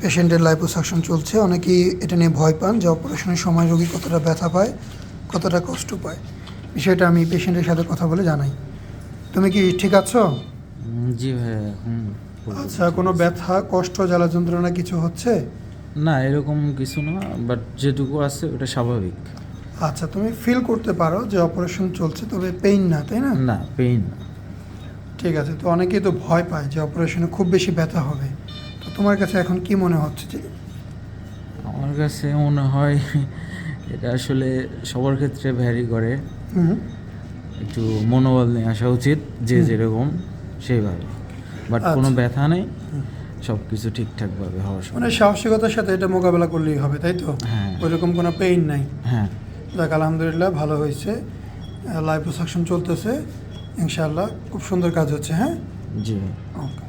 পেশেন্টের লাইপোসাকশন চলছে অনেকেই এটা নিয়ে ভয় পান যে অপারেশনের সময় রোগী কতটা ব্যথা পায় কতটা কষ্ট পায়। বিষয়টা আমি পেশেন্টের সাথে কথা বলে জানাই। তুমি কি ঠিক আছো? জি ভাইয়া আচ্ছা কোনো ব্যথা কষ্ট জ্বালা যন্ত্রণা কিছু হচ্ছে? না এরকম কিছু না বাট যেটুকু আছে ওটা স্বাভাবিক। আচ্ছা তুমি ফিল করতে পারো যে অপারেশন চলছে তবে পেইন না তাই না? না পেইন ঠিক আছে তো অনেকেই তো ভয় পায় যে অপারেশনে খুব বেশি ব্যথা হবে। তোমার কাছে এখন কি মনে হচ্ছে যে আমার কাছে মনে হয় এটা আসলে সবার ক্ষেত্রে ভ্যারি করে। হুম। একটু মনোবল নিয়ে আসা উচিত যে যেরকম সেইভাবে। বাট কোনো আচ্ছা। ব্যথা নেই সব কিছু ঠিকঠাকভাবে হওয়ার সময় মানে সাহসিকতার সাথে এটা মোকাবেলা করলেই হবে তাই তো? হ্যাঁ। ওইরকম কোনো পেইন নাই। হ্যাঁ। যাক আলহামদুলিল্লাহ ভালো হয়েছে। লাইপোসাকশন চলতেছে। ইনশাআল্লাহ খুব সুন্দর কাজ হচ্ছে হ্যাঁ? জি। ওকে